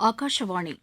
ஆகாஷவாணி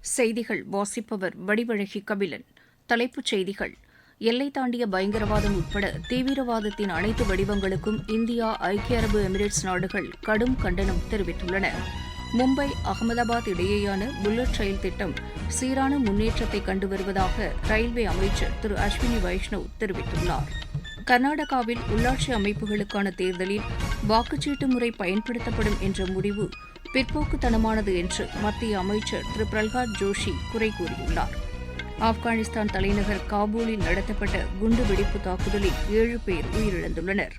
செய்திகள் வாசிப்பவர் வடிவழகி கபிலன். தலைப்புச் செய்திகள். எல்லை தாண்டிய பயங்கரவாதம் உட்பட தீவிரவாதத்தின் அனைத்து வடிவங்களுக்கும் இந்தியா ஐக்கிய அரபு எமிரேட்ஸ் நாடுகள் கடும் கண்டனம் தெரிவித்துள்ளன. மும்பை அகமதாபாத் இடையேயான புல்லட் ரயில் திட்டம் சீரான முன்னேற்றத்தை கண்டு வருவதாக ரயில்வே அமைச்சர் திரு அஸ்வினி வைஷ்ணவ் தெரிவித்துள்ளார். கர்நாடகாவில் உள்ளாட்சி அமைப்புகளுக்கான தேர்தலில் வாக்குச்சீட்டு முறை பயன்படுத்தப்படும் என்ற முடிவு பிற்போக்குத்தனமானது என்று மத்திய அமைச்சர் திரு பிரல்ஹாத் ஜோஷி குறை கூறியுள்ளார். ஆப்கானிஸ்தான் தலைநகர் காபூலில் நடத்தப்பட்ட குண்டுவெடிப்பு தாக்குதலில் ஏழு பேர் உயிரிழந்துள்ளனர்.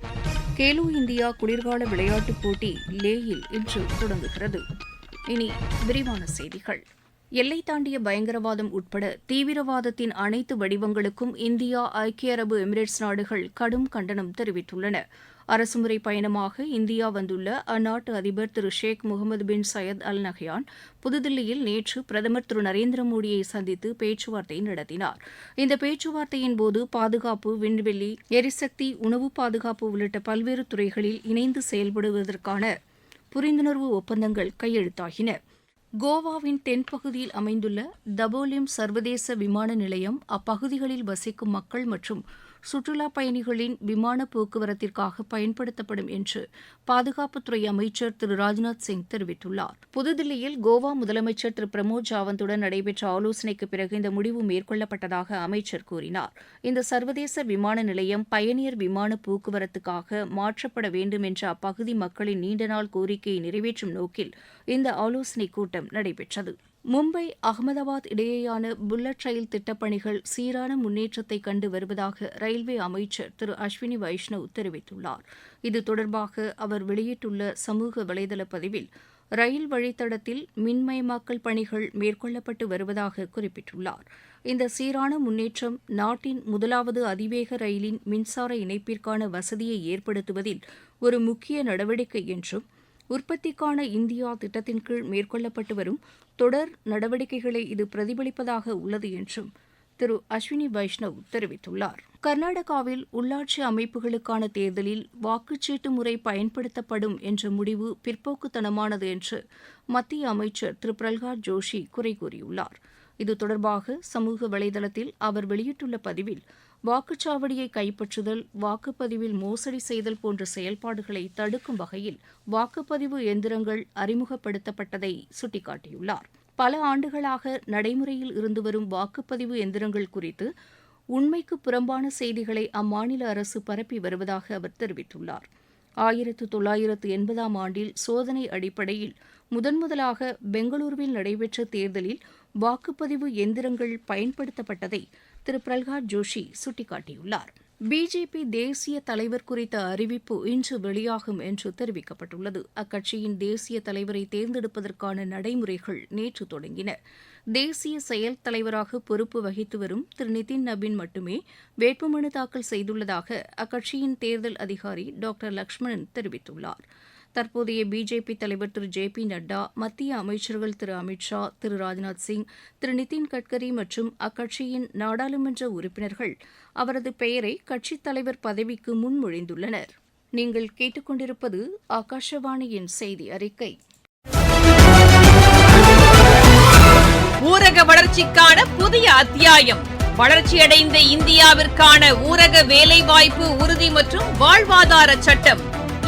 கேலோ இந்தியா குளிர்கால விளையாட்டுப் போட்டி லேயில் இன்று தொடங்குகிறது. இனி விரிவான செய்திகள். எல்லை தாண்டிய பயங்கரவாதம் உட்பட தீவிரவாதத்தின் அனைத்து வடிவங்களுக்கும் இந்தியா ஐக்கிய அரபு எமிரேட்ஸ் நாடுகள் கடும் கண்டனம் தெரிவித்துள்ளன. அரசுமுறை பயணமாக இந்தியா வந்துள்ள அந்நாட்டு அதிபர் திரு Sheikh Mohammed bin Zayed Al Nahyan புதுதில்லியில் நேற்று பிரதமர் திரு நரேந்திர மோடியை சந்தித்து பேச்சுவார்த்தை நடத்தினார். இந்த பேச்சுவார்த்தையின் போது பாதுகாப்பு விண்வெளி எரிசக்தி உணவு பாதுகாப்பு உள்ளிட்ட பல்வேறு துறைகளில் இணைந்து செயல்படுவதற்கான புரிந்துணர்வு ஒப்பந்தங்கள் கையெழுத்தாகின. கோவாவின் தென்பகுதியில் அமைந்துள்ள தபோலிம் சர்வதேச விமான நிலையம் அப்பகுதிகளில் வசிக்கும் மக்கள் மற்றும் சுற்றுலாப் பயணிகளின் விமான போக்குவரத்திற்காக பயன்படுத்தப்படும் என்று பாதுகாப்புத்துறை அமைச்சர் திரு ராஜ்நாத் சிங் தெரிவித்துள்ளார். புதுதில்லியில் கோவா முதலமைச்சர் திரு பிரமோத் சாவந்துடன் நடைபெற்ற ஆலோசனைக்கு பிறகு இந்த முடிவு மேற்கொள்ளப்பட்டதாக அமைச்சர் கூறினார். இந்த சர்வதேச விமான நிலையம் பயணியர் விமான போக்குவரத்துக்காக மாற்றப்பட வேண்டும் என்ற அப்பகுதி மக்களின் நீண்டநாள் கோரிக்கையை நிறைவேற்றும் நோக்கில் இந்த ஆலோசனைக் கூட்டம் நடைபெற்றது. மும்பை அகமதாபாத் இடையேயான புல்லட் ரயில் திட்டப்பணிகள் சீரான முன்னேற்றத்தை கண்டு வருவதாக ரயில்வே அமைச்சர் திரு அஸ்வினி வைஷ்ணவ் தெரிவித்துள்ளார். இது தொடர்பாக அவர் வெளியிட்டுள்ள சமூக வலைதள பதிவில் ரயில் வழித்தடத்தில் மின்மயமாக்கல் பணிகள் மேற்கொள்ளப்பட்டு வருவதாக குறிப்பிட்டுள்ளார். இந்த சீரான முன்னேற்றம் நாட்டின் முதலாவது அதிவேக ரயிலின் மின்சார இணைப்பிற்கான வசதியை ஏற்படுத்துவதில் ஒரு முக்கிய நடவடிக்கை என்றும் உற்பத்திக்கான இந்தியா திட்டத்தின் கீழ் மேற்கொள்ளப்பட்டு வரும் தொடர் நடவடிக்கைகளை இது பிரதிபலிப்பதாக உள்ளது என்றும் திரு அஸ்வினி வைஷ்ணவ் தெரிவித்துள்ளார். கர்நாடகாவில் உள்ளாட்சி அமைப்புகளுக்கான தேர்தலில் வாக்குச்சீட்டு முறை பயன்படுத்தப்படும் என்ற முடிவு பிற்போக்குத்தனமானது என்று மத்திய அமைச்சர் திரு பிரல்ஹாத் ஜோஷி குறை கூறியுள்ளாா் இது தொடர்பாக சமூக வலைதளத்தில் அவர் வெளியிட்டுள்ள பதிவில் வாக்குச்சாவடியை கைப்பற்றுதல் வாக்குப்பதிவில் மோசடி செய்தல் போன்ற செயல்பாடுகளை தடுக்கும் வகையில் வாக்குப்பதிவு எந்திரங்கள் அறிமுகப்படுத்தப்பட்டதை சுட்டிக்காட்டியுள்ளார். பல ஆண்டுகளாக நடைமுறையில் இருந்து வரும் வாக்குப்பதிவு எந்திரங்கள் குறித்து உண்மைக்கு புறம்பான செய்திகளை அம்மாநில அரசு பரப்பி வருவதாக அவர் தெரிவித்துள்ளார். ஆயிரத்து தொள்ளாயிரத்து எண்பதாம் ஆண்டில் சோதனை அடிப்படையில் முதன்முதலாக பெங்களூருவில் நடைபெற்ற தேர்தலில் வாக்குப்பதிவு எந்திரங்கள் பயன்படுத்தப்பட்டதை திரு. பிரல்ஹாத் ஜோஷி சுட்டிக்காட்டியுள்ளார். பிஜேபி தேசிய தலைவர் குறித்த அறிவிப்பு இன்று வெளியாகும் என்று தெரிவிக்கப்பட்டுள்ளது. அக்கட்சியின் தேசிய தலைவரை தேர்ந்தெடுப்பதற்கான நடைமுறைகள் நேற்று தொடங்கின. தேசிய செயல் தலைவராக பொறுப்பு வகித்து வரும் திரு. நிதின் நபின் மட்டுமே வேட்புமனு தாக்கல் செய்துள்ளதாக அக்கட்சியின் தேர்தல் அதிகாரி டாக்டர் லக்ஷ்மணன் தெரிவித்துள்ளார். தற்போதைய பிஜேபி தலைவர் திரு ஜே பி நட்டா மத்திய அமைச்சர்கள் திரு அமித் ஷா திரு ராஜ்நாத் சிங் திரு நிதின் கட்கரி மற்றும் அக்கட்சியின் நாடாளுமன்ற உறுப்பினர்கள் அவரது பெயரை கட்சித் தலைவர் பதவிக்கு முன்மொழிந்துள்ளனர் நீங்கள் கேட்டுக்கொண்டிருப்பது ஆகாஷவாணியின் செய்தி அறிக்கை. ஊரக வளர்ச்சிக்கான புதிய அத்தியாயம். வளர்ச்சியடைந்த இந்தியாவிற்கான ஊரக வேலைவாய்ப்பு உறுதி மற்றும் வாழ்வாதார சட்டம்.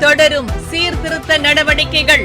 தொடரும் சீர்திருத்த நடவடிக்கைகள்.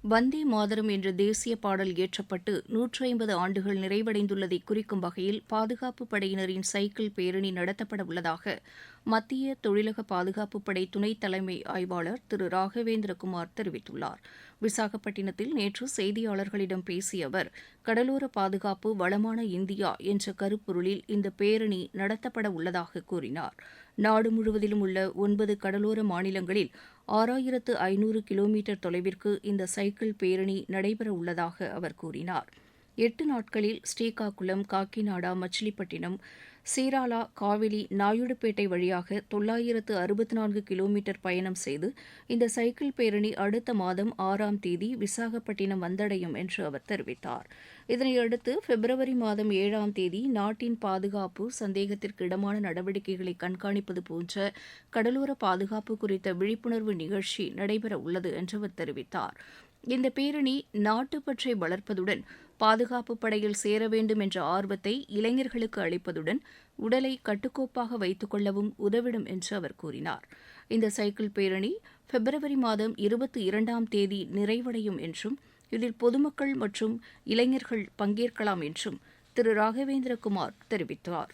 வந்தே மாதரம் என்ற தேசிய பாடல் இயற்றப்பட்டு நூற்றி ஐம்பது ஆண்டுகள் நிறைவடைந்துள்ளதை குறிக்கும் வகையில் பாதுகாப்பு படையினரின் சைக்கிள் பேரணி நடத்தப்பட உள்ளதாக மத்திய தொழிலக பாதுகாப்பு படை துணைத் தலைமை ஆய்வாளர் திரு ராகவேந்திரகுமார் தெரிவித்துள்ளார். விசாகப்பட்டினத்தில் நேற்று செய்தியாளர்களிடம் பேசிய அவர் கடலோர பாதுகாப்பு வளமான இந்தியா என்ற கருப்பொருளில் இந்த பேரணி நடத்தப்பட உள்ளதாக கூறினார். நாடு முழுவதிலும் உள்ள ஒன்பது கடலோர மாநிலங்களில் ஆறாயிரத்து ஐநூறு கிலோமீட்டர் தொலைவிற்கு இந்த சைக்கிள் பேரணி நடைபெற உள்ளதாக அவர் கூறினார். எட்டு நாட்களில் ஸ்ரீகாக்குளம் காக்கிநாடா மச்சிலிப்பட்டினம் சீராலா காவிலி நாயுடுப்பேட்டை வழியாக தொள்ளாயிரத்து அறுபத்தி நான்கு கிலோமீட்டர் பயணம் செய்து இந்த சைக்கிள் பேரணி அடுத்த மாதம் ஆறாம் தேதி விசாகப்பட்டினம் வந்தடையும் என்று அவர் தெரிவித்தார். இதனையடுத்து பிப்ரவரி மாதம் ஏழாம் தேதி நாட்டின் பாதுகாப்பு சந்தேகத்திற்கு இடமான நடவடிக்கைகளை கண்காணிப்பது போன்ற கடலோர பாதுகாப்பு குறித்த விழிப்புணர்வு நிகழ்ச்சி நடைபெற உள்ளது என்று அவர் தெரிவித்தார். இந்த பேரணி நாட்டுப்பற்றை வளர்ப்பதுடன் பாதுகாப்பு படையில் சேர வேண்டும் என்ற ஆர்வத்தை இளைஞர்களுக்கு அளிப்பதுடன் உடலை கட்டுக்கோப்பாக வைத்துக் கொள்ளவும் உதவிடும் என்று அவர் கூறினார். இந்த சைக்கிள் பேரணி பிப்ரவரி மாதம் இருபத்தி இரண்டாம் தேதி நிறைவடையும் என்றும் இதில் பொதுமக்கள் மற்றும் இளைஞர்கள் பங்கேற்கலாம் என்றும் திரு. ராகவேந்திரகுமார் தெரிவித்தார்.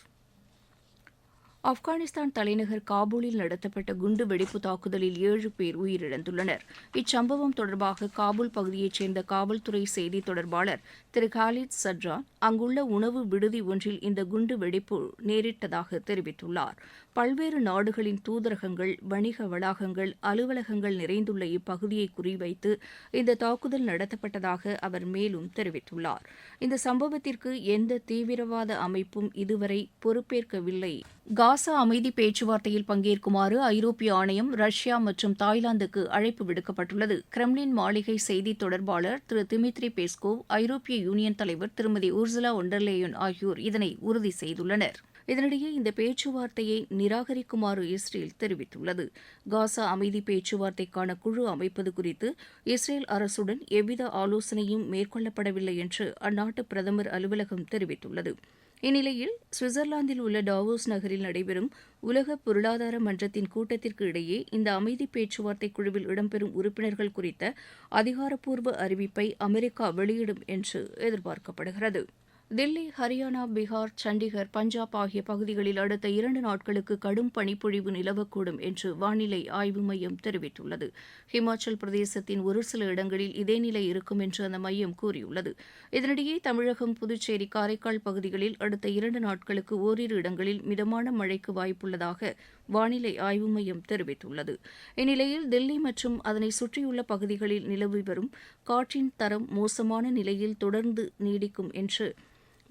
ஆப்கானிஸ்தான் தலைநகர் காபூலில் நடத்தப்பட்ட குண்டு வெடிப்பு தாக்குதலில் ஏழு பேர் உயிரிழந்துள்ளனர். இச்சம்பவம் தொடர்பாக காபூல் பகுதியைச் சேர்ந்த காவல்துறை செய்தி தொடர்பாளர் திரு காலித் சட்ரா அங்குள்ள உணவு விடுதி ஒன்றில் இந்த குண்டு வெடிப்பு நேரிட்டதாக தெரிவித்துள்ளார். பல்வேறு நாடுகளின் தூதரகங்கள் வணிக வளாகங்கள் அலுவலகங்கள் நிறைந்துள்ள இப்பகுதியை குறிவைத்து இந்த தாக்குதல் நடத்தப்பட்டதாக அவர் மேலும் தெரிவித்துள்ளார். இந்த சம்பவத்திற்கு எந்த தீவிரவாத அமைப்பும் இதுவரை பொறுப்பேற்கவில்லை. காசா அமைதி பேச்சுவார்த்தையில் பங்கேற்குமாறு ஐரோப்பிய ஆணையம் ரஷ்யா மற்றும் தாய்லாந்துக்கு அழைப்பு விடுக்கப்பட்டுள்ளது. கிரெம்லின் மாளிகை செய்தி தொடர்பாளர் திரு திமித்ரி பெஸ்கோவ் ஐரோப்பிய யூனியன் தலைவர் திருமதி உர்சுலா ஒண்டர்லேயன் ஆகியோர் இதனை உறுதி செய்துள்ளனர். இதனிடையே இந்த பேச்சுவார்த்தையை நிராகரிக்குமாறு இஸ்ரேல் தெரிவித்துள்ளது. காசா அமைதி பேச்சுவார்த்தைக்கான குழு அமைப்பது குறித்து இஸ்ரேல் அரசுடன் எவ்வித ஆலோசனையும் மேற்கொள்ளப்படவில்லை என்று அந்நாட்டு பிரதமர் அலுவலகம் தெரிவித்துள்ளது. இந்நிலையில் சுவிட்சர்லாந்தில் உள்ள டாவோஸ் நகரில் நடைபெறும் உலக பொருளாதார மன்றத்தின் கூட்டத்திற்கு இடையே இந்த அமைதி பேச்சுவார்த்தை குழுவில் இடம்பெறும் உறுப்பினர்கள் குறித்த அதிகாரப்பூர்வ அறிவிப்பை அமெரிக்கா வெளியிடும் என்று எதிர்பார்க்கப்படுகிறது. தில்லி ஹரியானா பீகார் சண்டிகர் பஞ்சாப் ஆகிய பகுதிகளில் அடுத்த இரண்டு நாட்களுக்கு கடும் பனிப்பொழிவு நிலவக்கூடும் என்று வானிலை ஆய்வு மையம் தெரிவித்துள்ளது. ஹிமாச்சல் பிரதேசத்தின் ஒரு சில இடங்களில் இதே நிலை இருக்கும் என்று அந்த மையம் கூறியுள்ளது. இதனிடையே தமிழகம் புதுச்சேரி காரைக்கால் பகுதிகளில் அடுத்த இரண்டு நாட்களுக்கு ஓரிரு இடங்களில் மிதமான மழைக்கு வாய்ப்புள்ளதாக வானிலை ஆய்வு மையம் தெரிவித்துள்ளது. இந்நிலையில் தில்லி மற்றும் அதனை சுற்றியுள்ள பகுதிகளில் நிலவி வரும் காற்றின் தரம் மோசமான நிலையில் தொடர்ந்து நீடிக்கும் என்று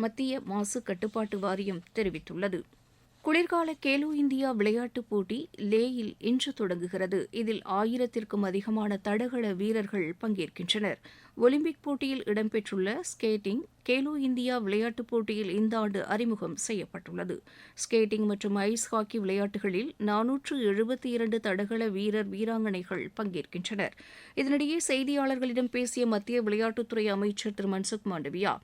மத்திய மாசு கட்டுப்பாட்டு வாரியம் தெரிவித்துள்ளது. குளிர்கால கேலோ இந்தியா விளையாட்டுப் போட்டி லேயில் இன்று தொடங்குகிறது. இதில் ஆயிரத்திற்கும் அதிகமான தடகள வீரர்கள் பங்கேற்கின்றனர். ஒலிம்பிக் போட்டியில் இடம்பெற்றுள்ள ஸ்கேட்டிங் கேலோ இந்தியா விளையாட்டுப் போட்டியில் இந்த ஆண்டு அறிமுகம் செய்யப்பட்டுள்ளது. ஸ்கேட்டிங் மற்றும் ஐஸ் ஹாக்கி விளையாட்டுகளில் நானூற்று எழுபத்தி இரண்டு தடகள வீரர் வீராங்கனைகள் பங்கேற்கின்றனர். இதனிடையே செய்தியாளர்களிடம் பேசிய மத்திய விளையாட்டுத்துறை அமைச்சர் திரு மன்சுக் மாண்டவியா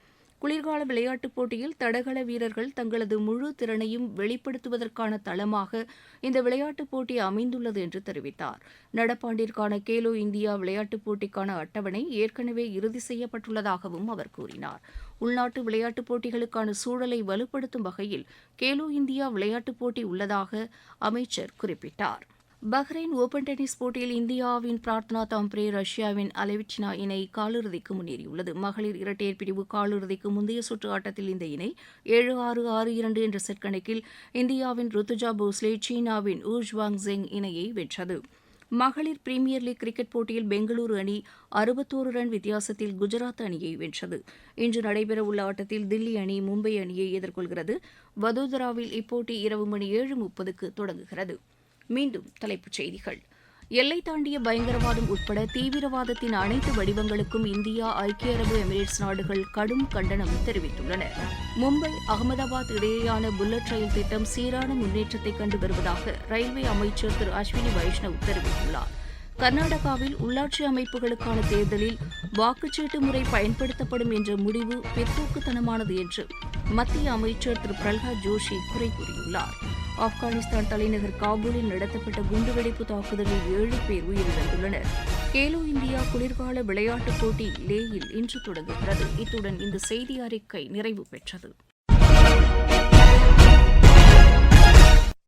குளிர்கால விளையாட்டுப் போட்டியில் தடகள வீரர்கள் தங்களது முழு திறனையும் வெளிப்படுத்துவதற்கான தளமாக இந்த விளையாட்டுப் போட்டி அமைந்துள்ளது என்று தெரிவித்தார். நடப்பாண்டிற்கான கேலோ இந்தியா விளையாட்டுப் போட்டிக்கான அட்டவணை ஏற்கனவே இறுதி செய்யப்பட்டுள்ளதாகவும் அவர் கூறினார். உள்நாட்டு விளையாட்டுப் போட்டிகளுக்கான சூழலை வலுப்படுத்தும் வகையில் கேலோ இந்தியா விளையாட்டுப் போட்டி உள்ளதாக அமைச்சர் குறிப்பிட்டார். பஹ்ரைன் ஒபன் டென்னிஸ் போட்டியில் இந்தியாவின் பிரார்த்தனா தாம்ப்ரே ரஷ்யாவின் அலெவிச்சினா இணை காலிறுதிக்கு முன்னேறியுள்ளது. மகளிர் இரட்டையர் பிரிவு காலிறுதிக்கு முந்தைய சுற்று ஆட்டத்தில் இந்த இணை ஏழு ஆறு ஆறு இரண்டு என்ற செட் கணக்கில் இந்தியாவின் ருத்துஜா போஸ்லே சீனாவின் ஊஜ்வாங் ஜெங் இணையை வென்றது. மகளிர் பிரீமியர் லீக் கிரிக்கெட் போட்டியில் பெங்களூரு அணி அறுபத்தோரு ரன் வித்தியாசத்தில் குஜராத் அணியை வென்றது. இன்று நடைபெறவுள்ள ஆட்டத்தில் தில்லி அணி மும்பை அணியை எதிர்கொள்கிறது. வதோதராவில் இப்போட்டி இரவு மணி ஏழு முப்பதுக்கு தொடங்குகிறது. மீண்டும் தலைப்புச் செய்திகள். எல்லை தாண்டிய பயங்கரவாதம் உட்பட தீவிரவாதத்தின் அனைத்து வடிவங்களுக்கும் இந்தியா ஐக்கிய அரபு எமிரேட்ஸ் நாடுகள் கடும் கண்டனம் தெரிவித்துள்ளன. மும்பை அகமதாபாத் இடையேயான புல்லட் ரயில் திட்டம் சீரான முன்னேற்றத்தை கண்டு வருவதாக ரயில்வே அமைச்சர் திரு அஸ்வினி வைஷ்ணவ் தெரிவித்துள்ளார். கர்நாடகாவில் உள்ளாட்சி அமைப்புகளுக்கான தேர்தலில் வாக்குச்சீட்டு முறை பயன்படுத்தப்படும் என்ற முடிவு பிற்போக்குத்தனமானது என்று மத்திய அமைச்சர் திரு பிரல்ஹாத் ஜோஷி குறை கூறியுள்ளார். ஆப்கானிஸ்தான் தலைநகர் காபூலில் நடத்தப்பட்ட குண்டுவெடிப்பு தாக்குதலில் ஏழு பேர் உயிரிழந்துள்ளனர். கேலோ இந்தியா குளிர்கால விளையாட்டுப் போட்டி லேயில் இன்று தொடங்குகிறது. இத்துடன் இந்த செய்தி அறிக்கை நிறைவு பெற்றது.